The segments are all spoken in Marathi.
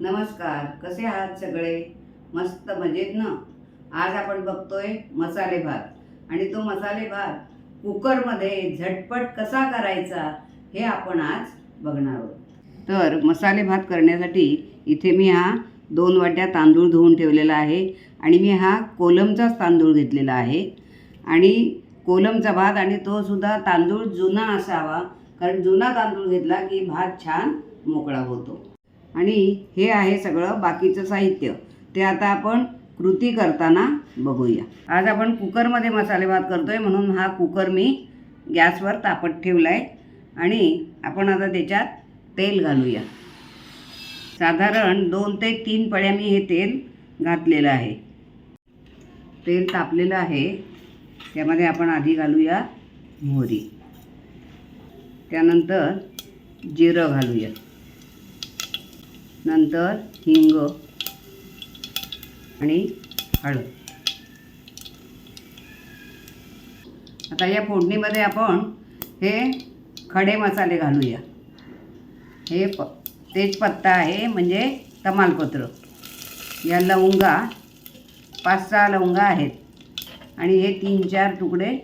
नमस्कार कसे आहात सगळे? मस्त मजेत ना? आज आपण बघतोय मसाले भात. आणि तो मसाले भात कुकरमध्ये झटपट कसा करायचा हे आपण आज बघणार आहोत. तर मसाले भात करण्यासाठी इथे मी हा दोन वाट्या तांदूळ धुवून ठेवलेला आहे आणि मी हा कोलमचाच तांदूळ घेतलेला आहे. आणि कोलमचा भात आणि तो सुद्धा तांदूळ जुना असावा कारण जुना तांदूळ घेतला की भात छान मोकळा होतो. आणि हे आहे सगळं बाकीचं साहित्य. ते आता आपण कृती करताना बघूया. आज आपण कुकरमध्ये मसाले भात करतोय म्हणून हा कुकर मी गॅसवर तापत ठेवला आहे आणि आपण आता त्याच्यात तेल घालूया. साधारण दोन ते तीन पळ्या मी हे तेल घातलेलं आहे. तेल तापलेलं आहे. त्यामध्ये आपण आधी घालूया मोहरी. त्यानंतर जिरं घालूया. नंतर हिंग आणि हळद. आता या फोडणीमध्ये आपण हे खडे मसाले घालूया. हे प तेजपत्ता आहे म्हणजे तमालपत्र. या लवंगा पाच सहा लवंगा आहेत. आणि हे तीन चार तुकडे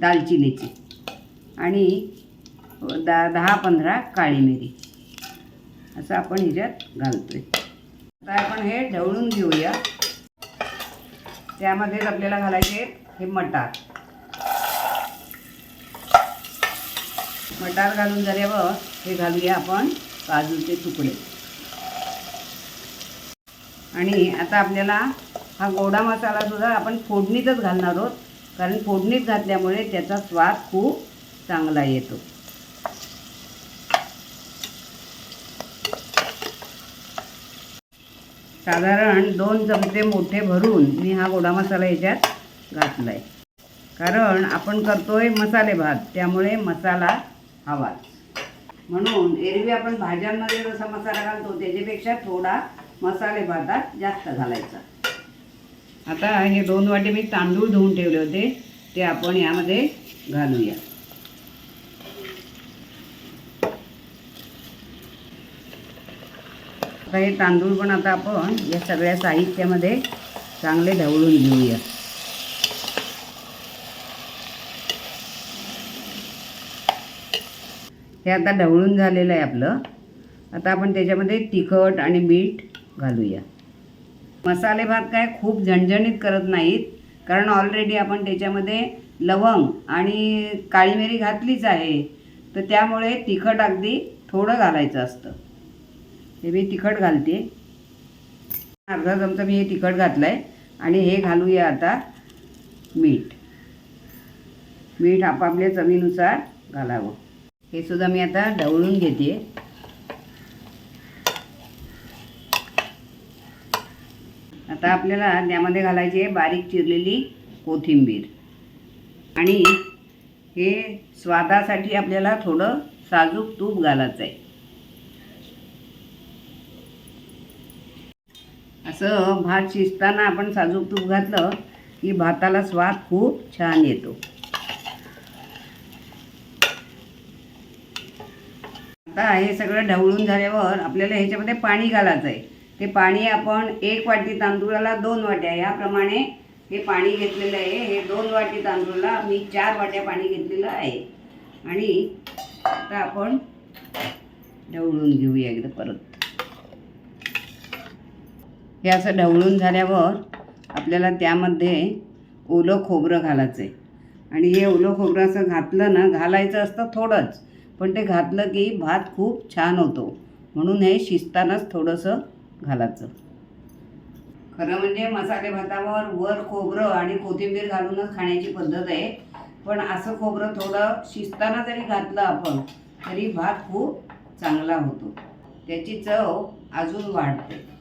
दालचिनीचे. आणि दा दहा पंधरा काळी मिरी. असं आपण ह्याच्यात घालतोय. आता आपण हे ढवळून घेऊया. त्यामध्येच आपल्याला घालायचे हे मटार. मटार घालून झाल्यावर हे घालूया आपण काजूचे तुकडे. आणि आता आपल्याला हा गोडा मसाला सुद्धा आपण फोडणीतच घालणार आहोत. कारण फोडणीत घातल्यामुळे त्याचा स्वाद खूप चांगला येतो. साधारण दोन चमचे मोठे भरून मी हा गोडा मसाला याच्यात घातला आहे कारण आपण करतोय मसाले भात त्यामुळे मसाला हवाच म्हणून एरवी आपण भाज्यांमध्ये जसा मसाला घालतो त्याच्यापेक्षा थोडा मसाले भातात जास्त घालायचा. आता हे दोन वाटे मी तांदूळ धुवून ठेवले होते ते आपण यामध्ये घालूया. आता हे तांदूळ पण आता आपण या सगळ्या साहित्यामध्ये चांगले ढवळून घेऊया. हे आता ढवळून झालेलं आहे आपलं. आता आपण त्याच्यामध्ये तिखट आणि मीठ घालूया. मसाले भात काय खूप झणझणीत करत नाहीत कारण ऑलरेडी आपण त्याच्यामध्ये लवंग आणि काळी मिरी घातलीच आहे. तर त्यामुळे तिखट अगदी थोडं घालायचं असतं. हे मी तिखट घालते. अर्धा चमचा मी हे तिखट घातलं आहे आणि हे घालूया आता मीठ. मीठ आपापल्या चवीनुसार घालावं. हे सुद्धा मी आता ढवळून घेते. आता आपल्याला त्यामध्ये घालायची आहे बारीक चिरलेली कोथिंबीर. आणि हे स्वादासाठी आपल्याला थोडं साजूक तूप घालायचं आहे असं भात शिजताना आपण साजूक तूप घातलं की भाताला स्वाद खूप छान येतो. आता हे सगळं ढवळून झाल्यावर आपल्याला ह्याच्यामध्ये पाणी घालायचं आहे. ते पाणी आपण एक वाटी तांदूळाला दोन वाट्या ह्याप्रमाणे हे पाणी घेतलेलं आहे. हे दोन वाटी तांदूळाला मी चार वाट्या पाणी घेतलेलं आहे. आणि आता आपण ढवळून घेऊया एकदा परत. हे असं ढवळून झाल्यावर आपल्याला त्यामध्ये ओलं खोबरं घालायचं आहे आणि हे ओलं खोबरं असं घातलं ना घालायचं असतं थोडंच पण ते घातलं की भात खूप छान होतो. म्हणून हे शिजतानाच थोडंसं घालायचं. खरं म्हणजे मसाले भातावर वर खोबरं आणि कोथिंबीर घालूनच खाण्याची पद्धत आहे. पण असं खोबरं थोडं शिजताना जरी घातलं आपण तरी भात खूप चांगला होतो. त्याची चव अजून वाढते.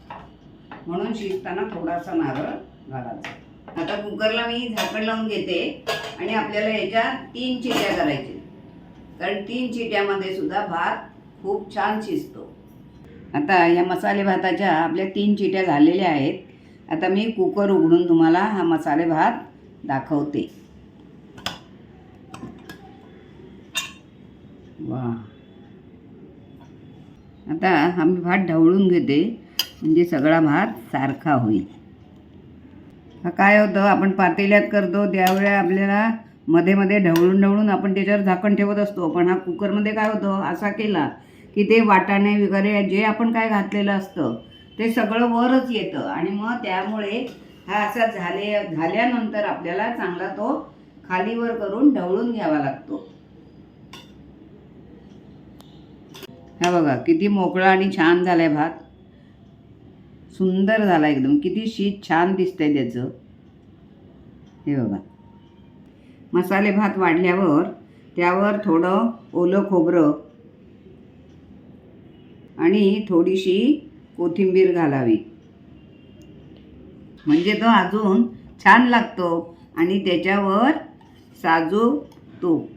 म्हणून शिजताना थोडासा नारळ घालायचा. आता कुकरला मी झाकण लावून घेते आणि आपल्याला याच्या तीन चिट्या करायच्या कारण तीन चिट्यामध्ये सुद्धा भात खूप छान शिजतो. आता या मसाले भाताच्या आपल्या तीन चिट्या झालेल्या आहेत. आता मी कुकर उघडून तुम्हाला हा मसाले भात दाखवते. वा आता आम्ही भात ढवळून घेते. म्हणजे सगळा भात सारखा होईल. हा काय होतं? आपण पातेल्यात करतो त्यावेळेला आपल्याला मध्ये मध्ये ढवळून ढवळून आपण त्याच्यावर झाकण ठेवत असतो. पण हा कुकरमध्ये काय होतं? असा केला की ते वाटाणे वगैरे जे आपण काय घातलेलं असतं ते सगळं वरच येतं. आणि मग त्यामुळे हा असा झाले झाल्यानंतर आपल्याला चांगला तो खालीवर करून ढवळून घ्यावा लागतो. हा बघा किती मोकळा आणि छान झालाय भात. सुंदर झाला एकदम. किती शीत छान दिसतंय त्याचं. हे बघा. मसाले भात वाढल्यावर त्यावर थोडं ओलं खोबरं आणि थोडीशी कोथिंबीर घालावी. म्हणजे तो अजून छान लागतो आणि त्याच्यावर साजू तूप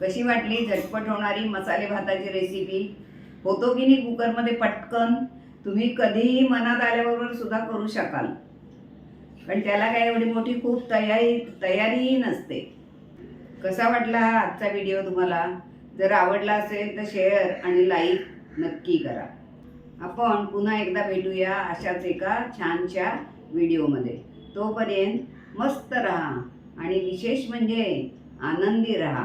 कशी वाटली झटपट होणारी मसाले भाताची रेसिपी होतो की नाही कुकरमध्ये पटकन तुम्ही कधीही मनात आल्याबरोबर सुद्धा करू शकाल. पण त्याला काय एवढी मोठी खूप तयारी तयारीही नसते. कसा वाटला हा आजचा व्हिडिओ तुम्हाला? जर आवडला असेल तर शेअर आणि लाईक नक्की करा. आपण पुन्हा एकदा भेटूया अशाच एका छानशा व्हिडिओमध्ये तोपर्यंत मस्त राहा आणि विशेष म्हणजे आनंदी राहा.